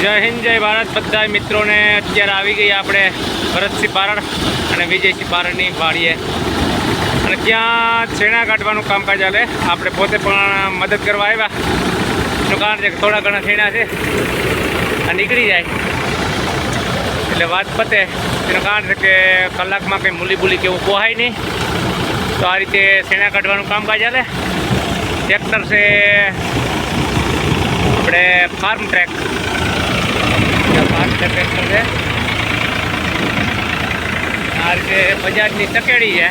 જય હિન્દ, જય ભારત. બધા મિત્રોને અત્યારે આવી ગઈ આપણે ભરતસિંહ પારણ અને વિજયસિંહ પારણની વાડીએ. અને ત્યાં છેણા કાઢવાનું કામકાજ ચાલે આપણે પોતે પણ મદદ કરવા આવ્યા. એનું કારણ છે કે થોડા ઘણા છેણા છે. આ નીકળી જાય. એટલે વાત પતે. એનું કારણ છે કે કલાકમાં કંઈ મૂલી બુલી કેવું પોહાય નહીં. તો આ રીતે છેણા કાઢવાનું કામકાજ ચાલે ટ્રેક્ટર છે, આપણે ફાર્મ ટ્રેક. ફાર્મ ટ્રેક્ટર છે બજાજની ચકેડી છે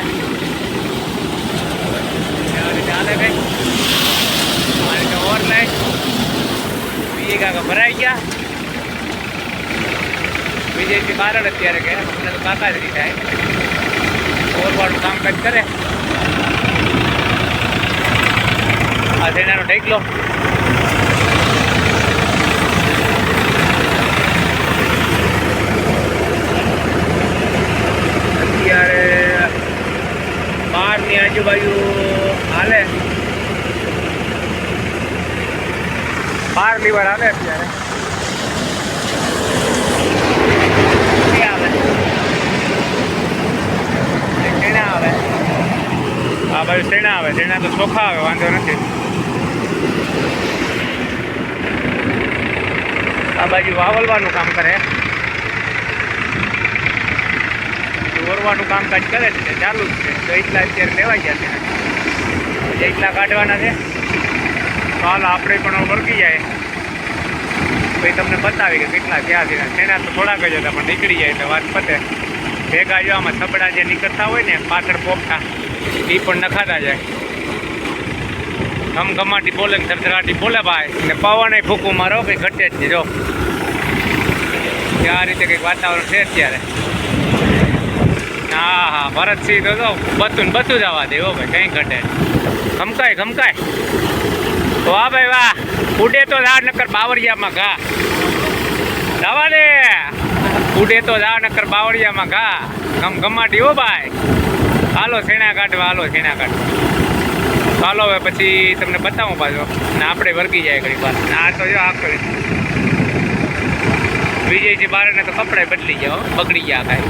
ચાલે રીતે હાલે કઈ આ રીતે ઓવરલાઈન બીજી કાકા ભરાઈ ગયા વિજયજી બારડ અત્યારે કે મને તો કાકા જ થાય ઓવરવાળું કામકાજ કરે આ સેનાનો ઢેકલો અત્યારે બારની આજુબાજુ હાલે. બાર લીવર હાલે અત્યારે. હા ભાઈ શેણા આવે. શેણા તો ચોખા આવે, વાંધો નથી. આ બાજુ વાવલવાનું કામ કરે. ઓરવાનું કામકાજ કરે છે ચાલુ જ છે. તો એટલા અત્યારે લેવાઈ જશે એટલા કાઢવાના છે હાલ આપણે પણ વળગી જાય. પછી તમને બતાવી કે કેટલા થયા છે. તેના તો થોડાક જ હતા, પણ નીકળી જાય એટલે વાત પતે. ભેગા જો આમાં જે નીકળતા હોય ને, પાછળ પોપટા એ પણ નખાતા જાય. ઘમઘમાટી બોલે ને થરથરાટી બોલે ભાઈ. ને પવન ફૂકું મારો, કંઈ ઘટે જ નહીં. જો. આ રીતે કંઈક વાતાવરણ છે અત્યારે. ભરતસિંહ તો જો બધું બધું જ આવવા દે હો ભાઈ, કંઈ ઘટે. ખમકાય ખમકાય વાહ ભાઈ, વાહ. ઉડે તો જા નકર બાવળિયામાં ઘા. જવા દે. ઉડે તો જા નકર બાવળિયામાં ઘા. ગમ ગમાટી હો ભાઈ. હાલો છેણા કાઢવા, હાલો છેણા કાઢવા. ચાલો હવે પછી તમને બતાવું પાછો. ને આપણે વર્ગી જાય ઘણી વાર. આ તો જો આખો વિજયજી બારને તો કપડાં બદલી ગયા બગડી ગયા કાંઈ.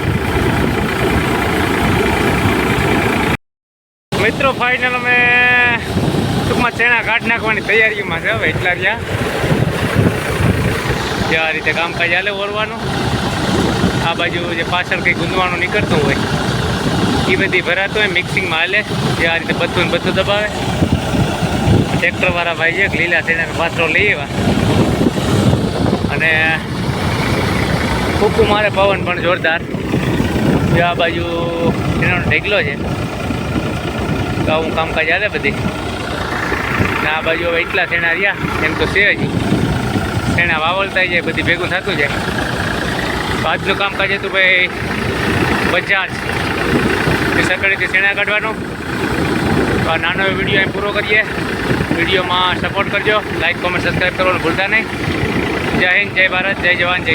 મિત્રો ફાઇનલ અમે ટૂંકમાં ચેણા કાઢ નાખવાની તૈયારીમાં છે હવે એટલા રહ્યા. જે આ રીતે કામકાજ હાલે ઓરવાનું. આ બાજુ જે પાછળ કંઈ ગુંદવાનું નીકળતું હોય એ બધી ભરાતું હોય મિક્સિંગમાં હાલે. જે આ રીતે બધું ને બધું દબાવે. ટ્રેક્ટરવાળા ભાઈ છે લીલા થઈને પાથરો લઈ આવ્યા. અને કૂકુ મારે પવન પણ જોરદાર. જે આ બાજુ એનો ઢેગલો છે તો આવું કામકાજ હાલે બધી. ને આ બાજુ હવે એટલા શેણા રહ્યા, એમ તો છે હજી. શેણા વાવળતા જાય, બધી ભેગું થતું જાય. આજનું કામકાજ હતું ભાઈ બજાજ. એ સકડેથી શેણા કાઢવાનું. તો આ નાનો વીડિયો અહીં પૂરો કરીએ. વિડીયોમાં સપોર્ટ કરજો. લાઇક કોમેન્ટ સબસ્ક્રાઈબ કરવાનું ભૂલતા નહીં. જય હિન્દ, જય ભારત, જય જવાન, જય